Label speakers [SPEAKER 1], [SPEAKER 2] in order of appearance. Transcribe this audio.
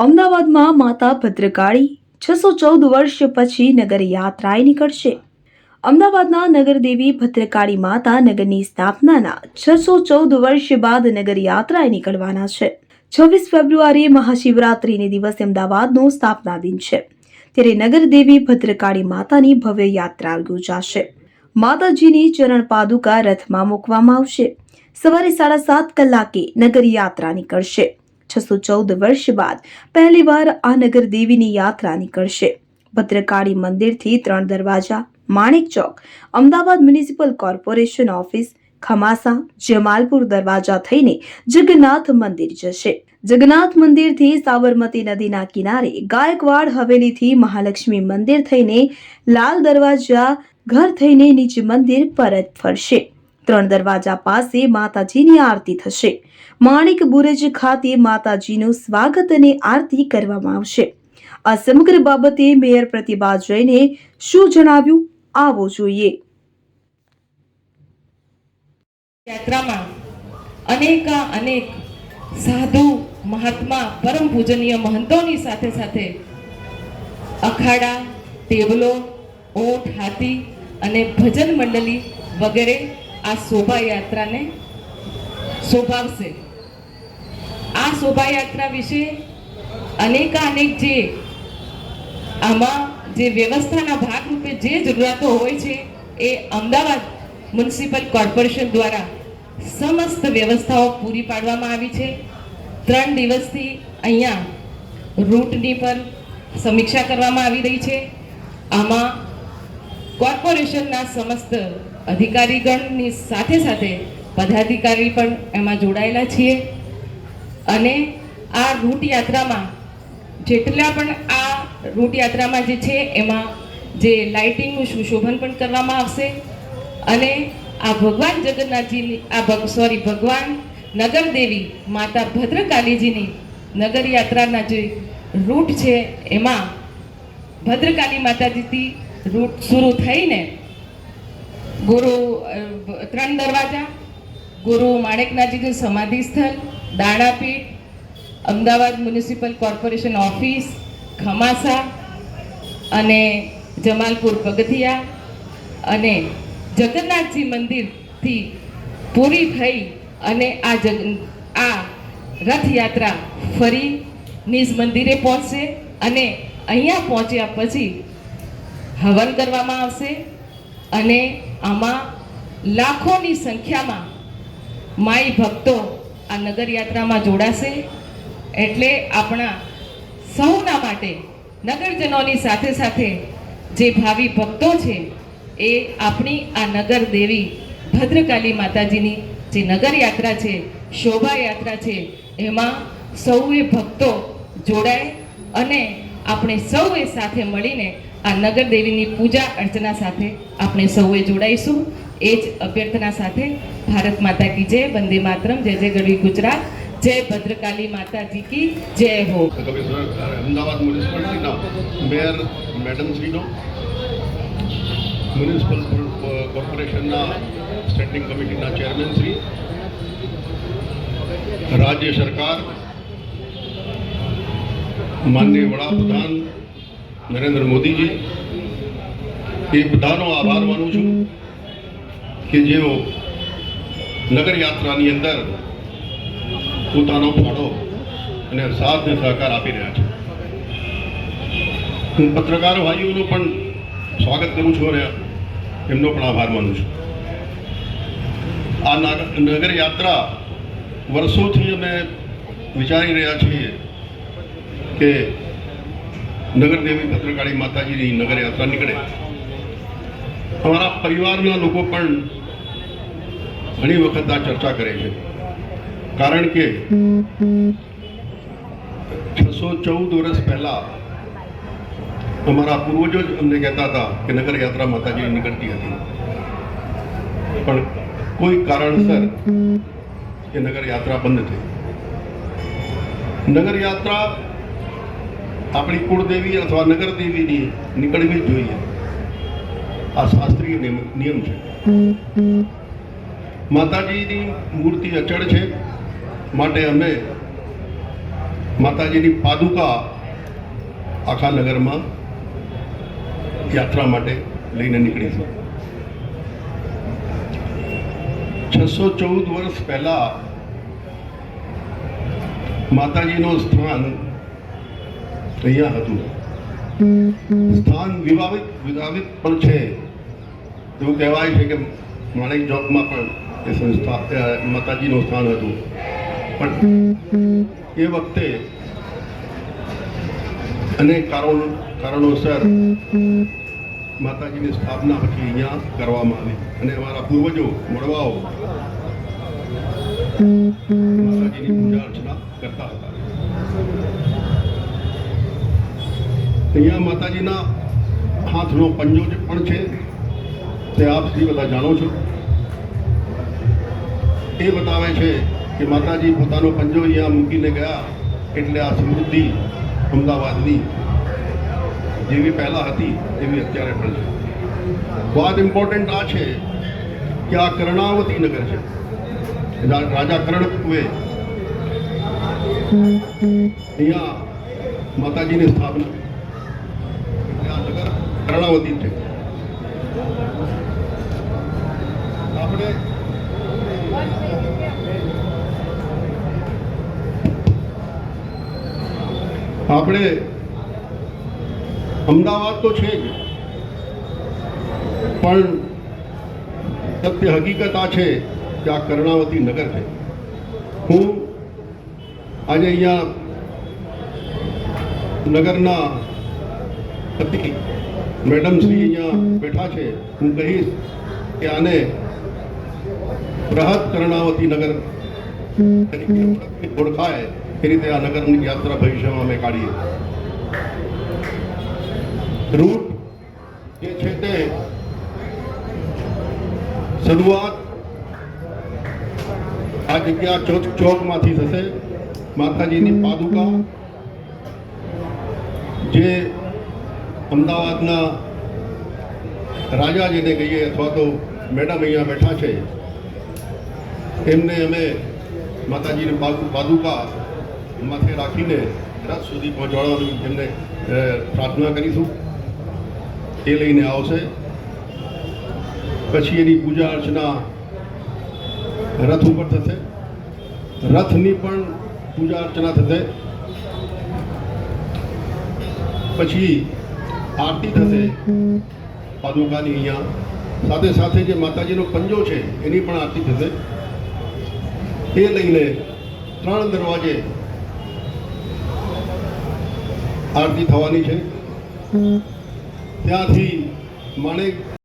[SPEAKER 1] અમદાવાદમાં માતા ભદ્રકાળી છસો ચૌદ વર્ષ પછી નગર યાત્રાએ નીકળશે. અમદાવાદના નગરદેવી ભદ્રકાળી માતા નગરની સ્થાપનાના છસો ચૌદ વર્ષ બાદ નગર યાત્રાએ નીકળવાના છે. છવ્વીસ ફેબ્રુઆરીએ મહાશિવરાત્રિને દિવસે અમદાવાદનો સ્થાપના દિન છે. ત્યારે નગરદેવી ભદ્રકાળી માતાની ભવ્ય યાત્રા યોજાશે. માતાજીની ચરણ પાદુકા રથમાં મૂકવામાં આવશે. સવારે સાડા સાત કલાકે નગર યાત્રા નીકળશે. છસો ચૌદ વર્ષ બાદ પહેલીવાર આ નગર દેવીની યાત્રા નીકળશે. ભદ્રકાળી મંદિરથી Tran Darwaja, Manek Chowk, Ahmedabad municipal corporation office, Khamasa, Jamalpur Darwaja થઈને જગન્નાથ મંદિર જશે. જગન્નાથ મંદિરથી સાબરમતી નદીના કિનારે ગાયકવાડ હવેલીથી મહાલક્ષ્મી મંદિર થઈને લાલ દરવાજા ઘર થઈને નીચે મંદિર પરત ફરશે. ત્રણ દરવાજા પાસે માતાજીની આરતી થશે. માણિક બુરજ ખાતે માતાજીનું સ્વાગત અને આરતી કરવામાં આવશે. આ સમગ્ર બાબતે મેયર પ્રતિભા જૈને શું જણાવ્યું? આવો જોઈએ.
[SPEAKER 2] યાત્રામાં અનેકા અનેક સાધુ, મહાત્મા, પરમ પૂજનીય મહંતોની સાથે સાથે અખાડા, ટેબલો ઊંટ હાથી અને ભજન મંડળી વગેરે આ શોભાયાત્રાને શોભાવશે. આ શોભાયાત્રા વિશે અનેકાનેક જે આમાં જે વ્યવસ્થાના ભાગરૂપે જે જરૂરિયાતો હોય છે, એ અમદાવાદ મ્યુનિસિપલ કોર્પોરેશન દ્વારા સમસ્ત વ્યવસ્થાઓ પૂરી પાડવામાં આવી છે. ત્રણ દિવસથી અહીંયા રૂટની પર સમીક્ષા કરવામાં આવી રહી છે. આમાં કોર્પોરેશનના સમસ્ત અધિકારીગણની સાથે સાથે પદાધિકારી પણ એમાં જોડાયેલા છીએ. અને આ રૂટ યાત્રામાં જેટલા પણ આ રૂટ યાત્રામાં જે છે, એમાં જે લાઇટિંગનું સુશોભન પણ કરવામાં આવશે. અને આ ભગવાન જગન્નાથજીની, આ સોરી ભગવાન નગરદેવી માતા ભદ્રકાલીજીની નગરયાત્રાના જે રૂટ છે, એમાં ભદ્રકાલી માતાજીથી રૂટ શરૂ થઈને ગુરુ ત્રણ દરવાજા, ગુરુ માણેકનાથજીનું સમાધિ સ્થળ Danapith, Ahmedabad municipal corporation office, Khamasa અને જમાલપુર પગથિયા અને જગન્નાથજી મંદિરથી પૂરી થઈ અને આ જગ, આ રથયાત્રા ફરી નિજ મંદિરે પહોંચશે અને અહીંયા પહોંચ્યા પછી હવન કરવામાં આવશે. અને આમાં લાખોની સંખ્યામાં માઈ ભક્તો આ નગરયાત્રામાં જોડાશે એટલે આપણા સૌના માટે નગરજનોની સાથે સાથે જે ભાવિ ભક્તો છે એ આપણી આ નગર દેવી ભદ્રકાલી માતાજીની જે નગરયાત્રા છે શોભા યાત્રા છે, એમાં સૌએ ભક્તો જોડાય અને આપણે સૌએ સાથે મળીને આ નગર દેવીની પૂજા અર્ચના સાથે આપણે સૌએ જોડાઈશું. એ જ અભ્યર્થના સાથે ભારત માતા કી જય, વંદે માતરમ, જય જય ગઢવી ગુજરાત, જય ભદ્રકાલી માતાજી કી જય હો.
[SPEAKER 3] અમદાવાદ મ્યુનિસિપાલિટીના મેયર મેડમ શ્રીનો મ્યુનિસિપલ કોર્પોરેશનના સ્ટેન્ડિંગ કમિટીના ચેરમેન શ્રી રાજ્ય સરકાર માનનીય વડાપ્રધાન નરેન્દ્ર મોદીજી, એ બધાનો આભાર માનું છું કે જેઓ નગર યાત્રાની અંદર પોતાનો ફાળો અને સાથ અને સહકાર આપી રહ્યા છે. હું પત્રકાર ભાઈઓનું પણ સ્વાગત કરું છું અને એમનો પણ આભાર માનું છું. આ નાગ- નગર યાત્રા વર્ષોથી અમે વિચારી રહ્યા છીએ કે નગરદેવી ભદ્રકાળી માતાજીની નગર યાત્રા નીકળે. અમારા પરિવારના લોકો પણ ઘણી વખત આ ચર્ચા કરે છે. કારણ કે છસો ચૌદ વર્ષ પહેલા અમારા પૂર્વજો જ અમને કહેતા હતા કે નગર યાત્રા માતાજી નીકળતી હતી. પણ કોઈ કારણસર એ નગર યાત્રા બંધ થઈ. નગર યાત્રા આપણી કુળદેવી અથવા નગરદેવીની નીકળવી જ જોઈએ. આ શાસ્ત્રીય નિયમ છે. માતાજીની મૂર્તિ અચળ છે. માટે અમે માતાજીની પાદુકા આખા નગરમાં યાત્રા માટે લઈને નીકળીશું. છસો ચૌદ વર્ષ પહેલા માતાજીનો સ્થાન અહીંયા હતું. સ્થાન વિવાદિત વિવાદિત પણ છે. એવું કહેવાય છે કે માણેક ચોકમાં પણ એ સંસ્થા માતાજીનું સ્થાન હતું. પણ એ વખતે અનેક કારણો, કારણોસર માતાજીની સ્થાપના પછી અહીંયા કરવામાં આવી. અને અમારા પૂર્વજો મળવાઓ માતાજીની પૂજા અર્ચના કરતા હતા. અહીંયા માતાજીના હાથનો પંજો જે પણ છે તે આપ શ્રી બધા જાણો છો. એ બતાવે છે કે માતાજી પોતાનો પંજો અહીંયા મૂકીને ગયા એટલે આ સમૃદ્ધિ અમદાવાદની જેવી પહેલા હતી એવી અત્યારે પણ છે. વાત ઇમ્પોર્ટન્ટ આ છે કે આ કર્ણાવતી નગર છે. રાજા કર્ણકુએ અહીંયા માતાજીની સ્થાપના કર્ણાવતી આપણે આપણે અમદાવાદ તો છે જ, પણ સત્ય હકીકત આ છે કે આ કર્ણાવતી નગર છે. હું આજે અહીંયા નગરના પતિ મેડમ શ્રી અહીંયા બેઠા છે. હું કહીશ કે આને રાહત કર્ણાવતી નગર તરીકે ઓળખાય એ રીતે આ નગરની યાત્રા ભવિષ્યમાં અમે કાઢીએ. રૂટ જે છે તે શરૂઆત આ જગ્યા ચોક ચોકમાંથી થશે. માતાજીની પાદુકા જે અમદાવાદના રાજા જેને કહીએ અથવા તો મેડમ અહીંયા બેઠા છે એમને અમે માતાજીને પાદુકા માથે રાખીને રથ સુધી પહોંચાડવાની એમને પ્રાર્થના કરીશું. એ લઈને આવશે. પછી એની પૂજા અર્ચના રથ ઉપર થશે. રથની પણ પૂજા અર્ચના થશે. પછી આરતી થશે. પાદુકાની અહીંયા. સાથે સાથે જે માતાજીનો પંજો છે, એની પણ આરતી થશે. એ લઈને ત્રણ દરવાજે આરતી થવાની છે. ત્યાંથી માણેક